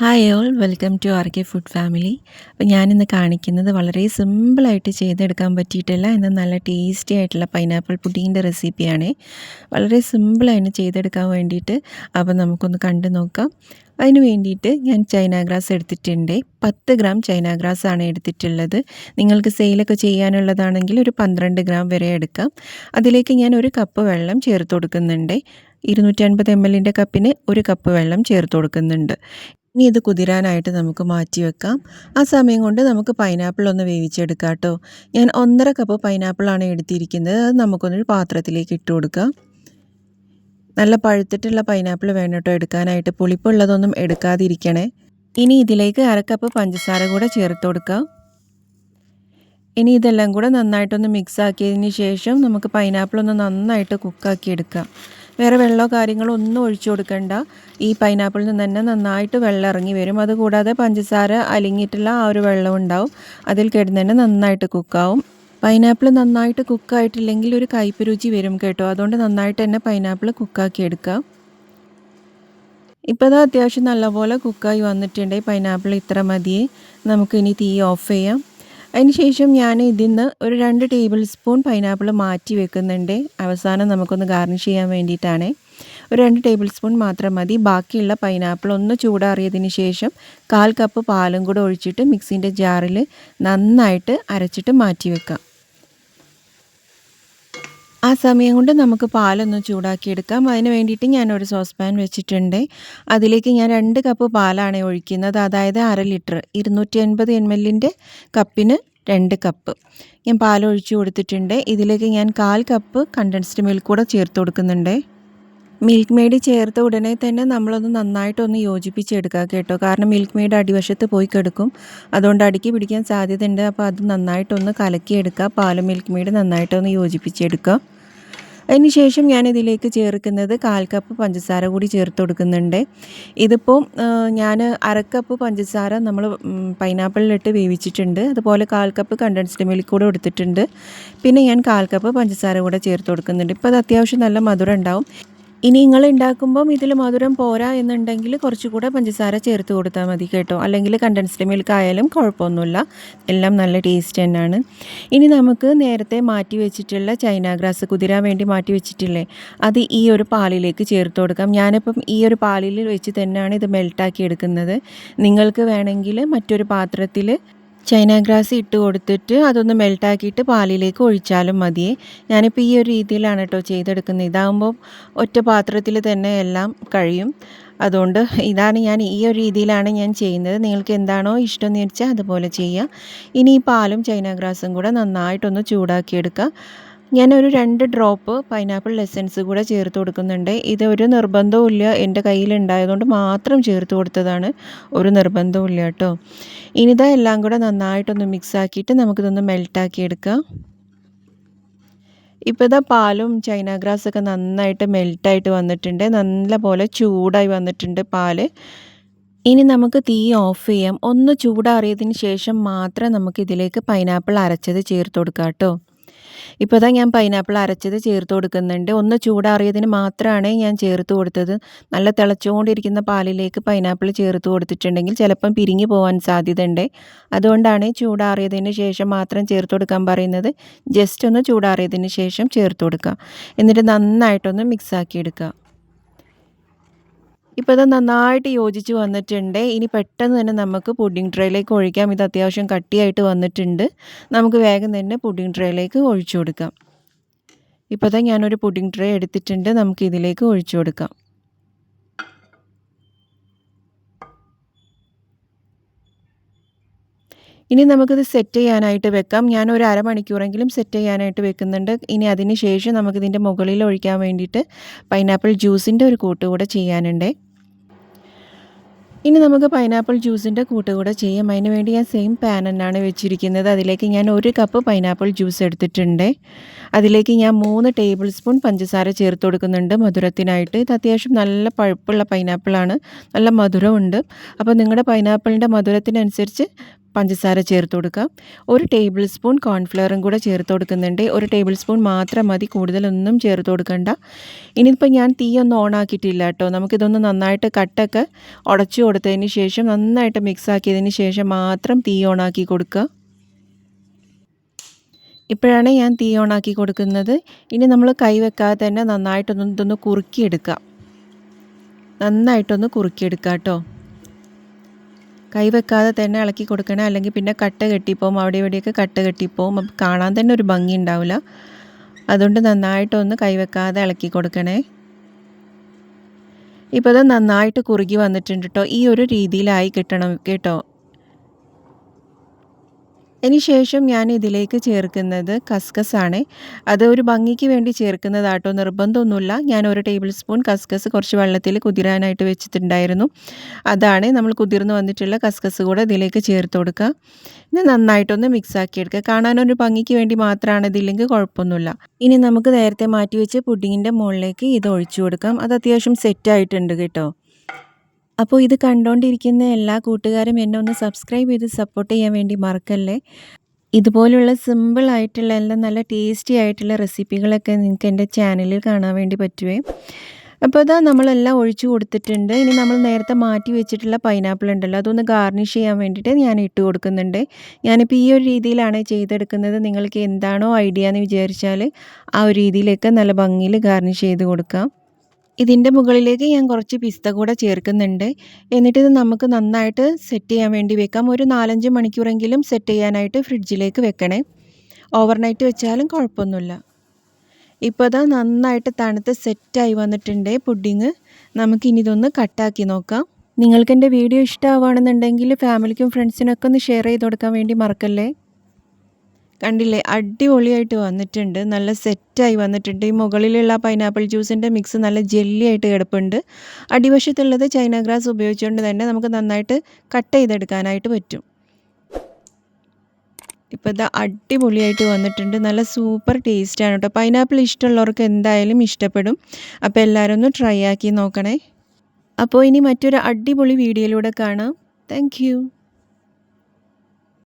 Hi all welcome to R K food family അപ്പോൾ ഞാനിന്ന് കാണിക്കുന്നത് വളരെ സിമ്പിളായിട്ട് ചെയ്തെടുക്കാൻ പറ്റിയിട്ടില്ല എന്നാൽ നല്ല ടേസ്റ്റി ആയിട്ടുള്ള പൈനാപ്പിൾ പുഡിങ്ങിന്റെ റെസിപ്പിയാണ് വളരെ സിമ്പിളായിട്ട് ചെയ്തെടുക്കാൻ വേണ്ടിയിട്ട് അപ്പോൾ നമുക്കൊന്ന് കണ്ടു നോക്കാം. അതിന് വേണ്ടിയിട്ട് ഞാൻ ചൈന ഗ്രാസ് എടുത്തിട്ടുണ്ട്. പത്ത് ഗ്രാം ചൈന ഗ്രാസ് ആണ് എടുത്തിട്ടുള്ളത്. നിങ്ങൾക്ക് സെയിലൊക്കെ ചെയ്യാനുള്ളതാണെങ്കിൽ ഒരു പന്ത്രണ്ട് ഗ്രാം വരെ എടുക്കാം. അതിലേക്ക് ഞാൻ ഒരു കപ്പ് വെള്ളം ചേർത്ത് കൊടുക്കുന്നുണ്ട്. ഇരുന്നൂറ്റി അൻപത് എം എല്ലിന്റെ കപ്പിന് ഒരു കപ്പ് വെള്ളം ചേർത്ത് കൊടുക്കുന്നുണ്ട്. ഇനി ഇത് കുതിരാനായിട്ട് നമുക്ക് മാറ്റി വെക്കാം. ആ സമയം കൊണ്ട് നമുക്ക് പൈനാപ്പിൾ ഒന്ന് വേവിച്ചെടുക്കാം കേട്ടോ. ഞാൻ ഒന്നര കപ്പ് പൈനാപ്പിളാണ് എടുത്തിരിക്കുന്നത്. അത് നമുക്കൊന്നൊരു പാത്രത്തിലേക്ക് ഇട്ട് കൊടുക്കാം. നല്ല പഴുത്തിട്ടുള്ള പൈനാപ്പിൾ വേണം കേട്ടോ എടുക്കാനായിട്ട്. പുളിപ്പുള്ളതൊന്നും എടുക്കാതിരിക്കണേ. ഇനി ഇതിലേക്ക് അരക്കപ്പ് പഞ്ചസാര കൂടെ ചേർത്ത് കൊടുക്കാം. ഇനി ഇതെല്ലാം കൂടെ നന്നായിട്ടൊന്ന് മിക്സ് ആക്കിയതിന് ശേഷം നമുക്ക് പൈനാപ്പിൾ ഒന്ന് നന്നായിട്ട് കുക്കാക്കി എടുക്കാം. വേറെ വെള്ളമോ കാര്യങ്ങളോ ഒന്നും ഒഴിച്ചു കൊടുക്കേണ്ട. ഈ പൈനാപ്പിളിൽ നിന്ന് തന്നെ നന്നായിട്ട് വെള്ളം ഇറങ്ങി വരും. അതുകൂടാതെ പഞ്ചസാര അലിഞ്ഞിട്ടുള്ള ആ ഒരു വെള്ളം ഉണ്ടാവും. അതിൽ കിടന്ന് നന്നായിട്ട് കുക്കാവും പൈനാപ്പിൾ നന്നായിട്ട് കുക്കായിട്ടില്ലെങ്കിൽ ഒരു കയ്പ് രുചി വരും കേട്ടോ. അതുകൊണ്ട് നന്നായിട്ട് തന്നെ പൈനാപ്പിൾ കുക്കാക്കി എടുക്കാം. ഇപ്പോൾ അത് അത്യാവശ്യം നല്ലപോലെ കുക്കായി വന്നിട്ടുണ്ട് പൈനാപ്പിൾ ഇത്ര മതിയെ. നമുക്കിനി തീ ഓഫ് ചെയ്യാം. അതിന് ശേഷം ഞാൻ ഇതിൽ നിന്ന് ഒരു രണ്ട് ടേബിൾ സ്പൂൺ പൈനാപ്പിൾ മാറ്റി വെക്കുന്നുണ്ട്. അവസാനം നമുക്കൊന്ന് ഗാർണിഷ് ചെയ്യാൻ വേണ്ടിയിട്ടാണ്. ഒരു രണ്ട് ടേബിൾ സ്പൂൺ മാത്രം മതി. ബാക്കിയുള്ള പൈനാപ്പിൾ ഒന്ന് ചൂടാറിയതിന് ശേഷം കാൽ കപ്പ് പാലും കൂടെ ഒഴിച്ചിട്ട് മിക്സിന്റെ ജാറിൽ നന്നായിട്ട് അരച്ചിട്ട് മാറ്റി വെക്കാം. ആ സമയം കൊണ്ട് നമുക്ക് പാലൊന്ന് ചൂടാക്കിയെടുക്കാം അതിന് വേണ്ടിയിട്ട് ഞാനൊരു സോസ് പാൻ വെച്ചിട്ടുണ്ട്. അതിലേക്ക് ഞാൻ രണ്ട് കപ്പ് പാലാണ് ഒഴിക്കുന്നത്. അതായത് അര ലിറ്റർ. ഇരുന്നൂറ്റി അൻപത് എം എല്ലിന്റെ കപ്പിന് രണ്ട് കപ്പ് ഞാൻ പാൽ ഒഴിച്ചു കൊടുത്തിട്ടുണ്ട്. ഇതിലേക്ക് ഞാൻ കാൽ കപ്പ് കണ്ടൻസ്ഡ് മിൽക്ക് കൂടെ ചേർത്ത് കൊടുക്കുന്നുണ്ട്. മിൽക്ക് മെയ്ഡ് ചേർത്ത ഉടനെ തന്നെ നമ്മളൊന്ന് നന്നായിട്ടൊന്ന് യോജിപ്പിച്ചെടുക്കുക കേട്ടോ. കാരണം മിൽക്ക് മെയ്ഡ് അടിവശത്ത് പോയി കിടക്കും. അതുകൊണ്ട് അടുക്കി പിടിക്കാൻ സാധ്യതയുണ്ട്. അപ്പോൾ അത് നന്നായിട്ടൊന്ന് കലക്കിയെടുക്കുക. പാലും മിൽക്ക് മെയ്ഡ് നന്നായിട്ടൊന്ന് യോജിപ്പിച്ചെടുക്കുക. അതിന് ശേഷം ഞാൻ ഇതിലേക്ക് ചേർക്കുന്നത് കാൽ കപ്പ് പഞ്ചസാര കൂടി ചേർത്ത് കൊടുക്കുന്നുണ്ട്. ഇതിപ്പോൾ ഞാൻ അരക്കപ്പ് പഞ്ചസാര നമ്മൾ പൈനാപ്പിളിലിട്ട് വേവിച്ചിട്ടുണ്ട്. അതുപോലെ കാൽ കപ്പ് കണ്ടൻസ്ഡ് മിൽക്ക് കൂടെ കൊടുത്തിട്ടുണ്ട് പിന്നെ ഞാൻ കാൽ കപ്പ് പഞ്ചസാര കൂടെ ചേർത്ത് കൊടുക്കുന്നുണ്ട്. ഇപ്പോൾ അത് അത്യാവശ്യം നല്ല മധുരം ഉണ്ടാവും. ഇനി നിങ്ങൾ ഉണ്ടാക്കുമ്പം ഇതിൽ മധുരം പോരാ എന്നുണ്ടെങ്കിൽ കുറച്ചുകൂടെ പഞ്ചസാര ചേർത്ത് കൊടുത്താൽ മതി കേട്ടോ. അല്ലെങ്കിൽ കണ്ടൻസ്ഡ് മിൽക്ക് ആയാലും കുഴപ്പമൊന്നുമില്ല. എല്ലാം നല്ല ടേസ്റ്റ് തന്നെയാണ്. ഇനി നമുക്ക് നേരത്തെ മാറ്റി വെച്ചിട്ടുള്ള ചൈന ഗ്രാസ് കുതിരാൻ വേണ്ടി മാറ്റി വെച്ചിട്ടില്ലേ? അത് ഈ ഒരു പാലിലേക്ക് ചേർത്ത് കൊടുക്കാം. ഞാനിപ്പം ഈ ഒരു പാലിൽ വെച്ച് തന്നെയാണ് ഇത് മെൽട്ടാക്കി എടുക്കുന്നത്. നിങ്ങൾക്ക് വേണമെങ്കിൽ മറ്റൊരു പാത്രത്തിൽ ചൈന ഗ്രാസ് ഇട്ട് കൊടുത്തിട്ട് അതൊന്ന് മെൽട്ടാക്കിയിട്ട് പാലിലേക്ക് ഒഴിച്ചാലും മതിയേ ഞാനിപ്പോൾ ഈ ഒരു രീതിയിലാണ് കേട്ടോ ചെയ്തെടുക്കുന്നത്. ഇതാകുമ്പോൾ ഒറ്റ പാത്രത്തിൽ തന്നെ എല്ലാം കഴിയും. അതുകൊണ്ട് ഇതാണ് ഞാൻ ഈ ഒരു രീതിയിലാണ് ഞാൻ ചെയ്യുന്നത്. നിങ്ങൾക്ക് എന്താണോ ഇഷ്ടം എന്ന് വെച്ചാൽ അതുപോലെ ചെയ്യുക ഇനി ഈ പാലും ചൈന ഗ്രാസും കൂടെ നന്നായിട്ടൊന്ന് ചൂടാക്കിയെടുക്കുക ഞാനൊരു രണ്ട് ഡ്രോപ്പ് പൈനാപ്പിൾ എസൻസ് കൂടെ ചേർത്ത് കൊടുക്കുന്നുണ്ട്. ഇത് ഒരു നിർബന്ധവും ഇല്ല എന്റെ കയ്യിലുണ്ടായതുകൊണ്ട് മാത്രം ചേർത്ത് കൊടുത്തതാണ് ഒരു നിർബന്ധവും ഇല്ല കേട്ടോ ഇനിതാ എല്ലാം കൂടെ നന്നായിട്ടൊന്ന് മിക്സ് ആക്കിയിട്ട് നമുക്കിതൊന്ന് മെൽട്ടാക്കി എടുക്കാം. ഇപ്പോൾ പാലും ചൈന ഗ്രാസൊക്കെ നന്നായിട്ട് മെൽട്ടായിട്ട് വന്നിട്ടുണ്ട്. നല്ല പോലെ ചൂടായി വന്നിട്ടുണ്ട് പാൽ. ഇനി നമുക്ക് തീ ഓഫ് ചെയ്യാം. ഒന്ന് ചൂടാറിയതിന് ശേഷം മാത്രം നമുക്ക് ഇതിലേക്ക് പൈനാപ്പിൾ അരച്ചത് ചേർത്ത് കൊടുക്കാം കേട്ടോ. ഇപ്പോൾ ഞാൻ പൈനാപ്പിൾ അരച്ചത് ചേർത്ത് കൊടുക്കുന്നുണ്ട്. ഒന്ന് ചൂടാറിയതിന് മാത്രമാണ് ഞാൻ ചേർത്ത് കൊടുത്തത്. നല്ല തിളച്ചുകൊണ്ടിരിക്കുന്ന പാലിലേക്ക് പൈനാപ്പിൾ ചേർത്ത് കൊടുത്തിട്ടുണ്ടെങ്കിൽ ചിലപ്പം പിരിഞ്ഞു പോകാൻ സാധ്യതയുണ്ട്. അതുകൊണ്ടാണ് ചൂടാറിയതിന് ശേഷം മാത്രം ചേർത്ത് കൊടുക്കാൻ പറയുന്നത്. ജസ്റ്റ് ഒന്ന് ചൂടാറിയതിന് ശേഷം ചേർത്ത് കൊടുക്കുക. എന്നിട്ട് നന്നായിട്ടൊന്ന് മിക്സ് ആക്കി എടുക്കുക. ഇപ്പോൾ ഇത് നന്നായിട്ട് യോജിച്ച് വന്നിട്ടുണ്ട്. ഇനി പെട്ടെന്ന് തന്നെ നമുക്ക് പുഡിംഗ് ട്രേയിലേക്ക് ഒഴിക്കാം. ഇത് അത്യാവശ്യം കട്ടിയായിട്ട് വന്നിട്ടുണ്ട്. നമുക്ക് വേഗം തന്നെ പുഡിംഗ് ട്രേയിലേക്ക് ഒഴിച്ചു കൊടുക്കാം. ഇപ്പോൾ തന്നെ ഞാനൊരു പുഡിംഗ് ട്രേ എടുത്തിട്ടുണ്ട്. നമുക്ക് ഇതിലേക്ക് ഒഴിച്ചു കൊടുക്കാം. ഇനി നമുക്കിത് സെറ്റ് ചെയ്യാനായിട്ട് വെക്കാം. ഞാൻ ഒരു അരമണിക്കൂറെങ്കിലും സെറ്റ് ചെയ്യാനായിട്ട് വെക്കുന്നുണ്ട്. ഇനി അതിന് ശേഷം നമുക്കിതിന്റെ മുകളിൽ ഒഴിക്കാൻ വേണ്ടിയിട്ട് പൈനാപ്പിൾ ജ്യൂസിന്റെ ഒരു കൂട്ട് കൂടെ ചെയ്യാനുണ്ട്. ഇനി നമുക്ക് പൈനാപ്പിൾ ജ്യൂസിന്റെ കൂട്ട് കൂടെ ചെയ്യാം. അതിന് വേണ്ടി ഞാൻ സെയിം പാൻ തന്നെയാണ് വെച്ചിരിക്കുന്നത്. അതിലേക്ക് ഞാൻ ഒരു കപ്പ് പൈനാപ്പിൾ ജ്യൂസ് എടുത്തിട്ടുണ്ട്. അതിലേക്ക് ഞാൻ മൂന്ന് ടേബിൾ സ്പൂൺ പഞ്ചസാര ചേർത്ത് കൊടുക്കുന്നുണ്ട്. മധുരത്തിനായിട്ട് ഇത് അത്യാവശ്യം നല്ല പഴുപ്പുള്ള പൈനാപ്പിളാണ് നല്ല മധുരമുണ്ട്. അപ്പോൾ നിങ്ങളുടെ പൈനാപ്പിളിന്റെ മധുരത്തിനനുസരിച്ച് പഞ്ചസാര ചേർത്ത് കൊടുക്കാം ഒരു ടേബിൾ സ്പൂൺ കോൺഫ്ലവറും കൂടെ ചേർത്ത് കൊടുക്കുന്നുണ്ട്. ഒരു ടേബിൾ സ്പൂൺ മാത്രം മതി. കൂടുതലൊന്നും ചേർത്ത് കൊടുക്കണ്ട. ഇനിയിപ്പോൾ ഞാൻ തീ ഒന്നും ഓണാക്കിയിട്ടില്ല കേട്ടോ. നമുക്കിതൊന്ന് നന്നായിട്ട് കട്ടൊക്കെ ഉടച്ചു കൊടുത്തതിന് ശേഷം നന്നായിട്ട് മിക്സ് ആക്കിയതിന് ശേഷം മാത്രം തീ ഓണാക്കി കൊടുക്കുക. ഇപ്പോഴാണ് ഞാൻ തീ ഓണാക്കി കൊടുക്കുന്നത്. ഇനി നമ്മൾ കൈ വെക്കാതെ തന്നെ നന്നായിട്ടൊന്ന് ഇതൊന്ന് കുറുക്കിയെടുക്കുക. നന്നായിട്ടൊന്ന് കുറുക്കിയെടുക്കുക കേട്ടോ. കൈ വെക്കാതെ തന്നെ ഇളക്കി കൊടുക്കണേ അല്ലെങ്കിൽ പിന്നെ കട്ട കെട്ടിപ്പോവും അവിടെ ഇവിടെയൊക്കെ കട്ട കെട്ടിപ്പോവും അപ്പം കാണാൻ തന്നെ ഒരു ഭംഗി ഉണ്ടാവില്ല. അതുകൊണ്ട് നന്നായിട്ടൊന്ന് കൈവെക്കാതെ ഇളക്കി കൊടുക്കണേ. ഇപ്പോൾ ഇത് നന്നായിട്ട് കുറുകി വന്നിട്ടുണ്ട് കേട്ടോ ഈ ഒരു രീതിയിലായി കിട്ടണം കേട്ടോ. ശേഷം ഞാൻ ഇതിലേക്ക് ചേർക്കുന്നത് കസ്കസ് ആണ് അത് ഒരു ഭംഗിക്ക് വേണ്ടി ചേർക്കുന്നതാട്ടോ. നിർബന്ധമൊന്നുമില്ല. ഞാൻ ഒരു ടേബിൾ സ്പൂൺ കസ്കസ് കുറച്ച് വെള്ളത്തിൽ കുതിരാനായിട്ട് വെച്ചിട്ടുണ്ടായിരുന്നു. അതാണ് നമ്മൾ കുതിർന്ന് വന്നിട്ടുള്ള കസ്കസ് കൂടെ ഇതിലേക്ക് ചേർത്ത് കൊടുക്കുക. ഇനി നന്നായിട്ടൊന്ന് മിക്സ് ആക്കി എടുക്കുക. കാണാനൊരു ഭംഗിക്ക് വേണ്ടി മാത്രമാണ് ഇതില്ലെങ്കിൽ കുഴപ്പമൊന്നുമില്ല. ഇനി നമുക്ക് നേരത്തെ മാറ്റി വെച്ച് പുഡിങ്ങിന്റെ മുകളിലേക്ക് ഇത് ഒഴിച്ചു കൊടുക്കാം. അത് അത്യാവശ്യം സെറ്റായിട്ടുണ്ട് കേട്ടോ. അപ്പോൾ ഇത് കണ്ടുകൊണ്ടിരിക്കുന്ന എല്ലാ കൂട്ടുകാരും എന്നെ ഒന്ന് സബ്സ്ക്രൈബ് ചെയ്ത് സപ്പോർട്ട് ചെയ്യാൻ വേണ്ടി മറക്കല്ലേ? ഇതുപോലുള്ള സിമ്പിൾ ആയിട്ടുള്ള എല്ലാം നല്ല ടേസ്റ്റി ആയിട്ടുള്ള റെസിപ്പികളൊക്കെ നിങ്ങൾക്ക് എന്റെ ചാനലിൽ കാണാൻ വേണ്ടി പറ്റുവേ. അപ്പോൾ അതാ നമ്മളെല്ലാം ഒഴിച്ചു കൊടുത്തിട്ടുണ്ട്. ഇനി നമ്മൾ നേരത്തെ മാറ്റി വെച്ചിട്ടുള്ള പൈനാപ്പിൾ ഉണ്ടല്ലോ അതൊന്ന് ഗാർണിഷ് ചെയ്യാൻ വേണ്ടിയിട്ട് ഞാൻ ഇട്ട് കൊടുക്കുന്നുണ്ട്. ഞാനിപ്പോൾ ഈ ഒരു രീതിയിലാണ് ചെയ്തെടുക്കുന്നത്. നിങ്ങൾക്ക് എന്താണോ ഐഡിയ എന്ന് വിചാരിച്ചാൽ ആ ഒരു രീതിയിലേക്ക് നല്ല ഭംഗിയിൽ ഗാർണിഷ് ചെയ്ത് കൊടുക്കാം. ഇതിന്റെ മുകളിലേക്ക് ഞാൻ കുറച്ച് പിസ്ത കൂടെ ചേർക്കുന്നുണ്ട്. എന്നിട്ട് ഇത് നമുക്ക് നന്നായിട്ട് സെറ്റ് ചെയ്യാൻ വേണ്ടി വെക്കാം. ഒരു നാലഞ്ച് മണിക്കൂറെങ്കിലും സെറ്റ് ചെയ്യാനായിട്ട് ഫ്രിഡ്ജിലേക്ക് വെക്കണേ. ഓവർനൈറ്റ് വെച്ചാലും കുഴപ്പമൊന്നുമില്ല. ഇപ്പോൾ അതാ നന്നായിട്ട് തണുത്ത് സെറ്റായി വന്നിട്ടുണ്ട് പുഡിങ് നമുക്കിനി ഇതൊന്ന് കട്ടാക്കി നോക്കാം. നിങ്ങൾക്ക് എന്റെ വീഡിയോ ഇഷ്ടമാവുകയാണെന്നുണ്ടെങ്കിൽ ഫാമിലിക്കും ഫ്രണ്ട്സിനൊക്കെ ഒന്ന് ഷെയർ ചെയ്ത് കൊടുക്കാൻ വേണ്ടി മറക്കല്ലേ? കണ്ടില്ലേ? അടിപൊളിയായിട്ട് വന്നിട്ടുണ്ട്. നല്ല സെറ്റായി വന്നിട്ടുണ്ട്. ഈ മുകളിലുള്ള പൈനാപ്പിൾ ജ്യൂസിന്റെ മിക്സ് നല്ല ജെല്ലി ആയിട്ട് കിടപ്പുണ്ട്. അടിവശത്തുള്ളത് ചൈന ഗ്രാസ് ഉപയോഗിച്ചുകൊണ്ട് തന്നെ നമുക്ക് നന്നായിട്ട് കട്ട് ചെയ്തെടുക്കാനായിട്ട് പറ്റും. ഇപ്പോൾ ഇത് അടിപൊളിയായിട്ട് വന്നിട്ടുണ്ട്. നല്ല സൂപ്പർ ടേസ്റ്റാണ് കേട്ടോ പൈനാപ്പിൾ ഇഷ്ടമുള്ളവർക്ക് എന്തായാലും ഇഷ്ടപ്പെടും. അപ്പോൾ എല്ലാവരും ഒന്ന് ട്രൈ ആക്കി നോക്കണേ. അപ്പോൾ ഇനി മറ്റൊരു അടിപൊളി വീഡിയോയിലൂടെ കാണാം. താങ്ക്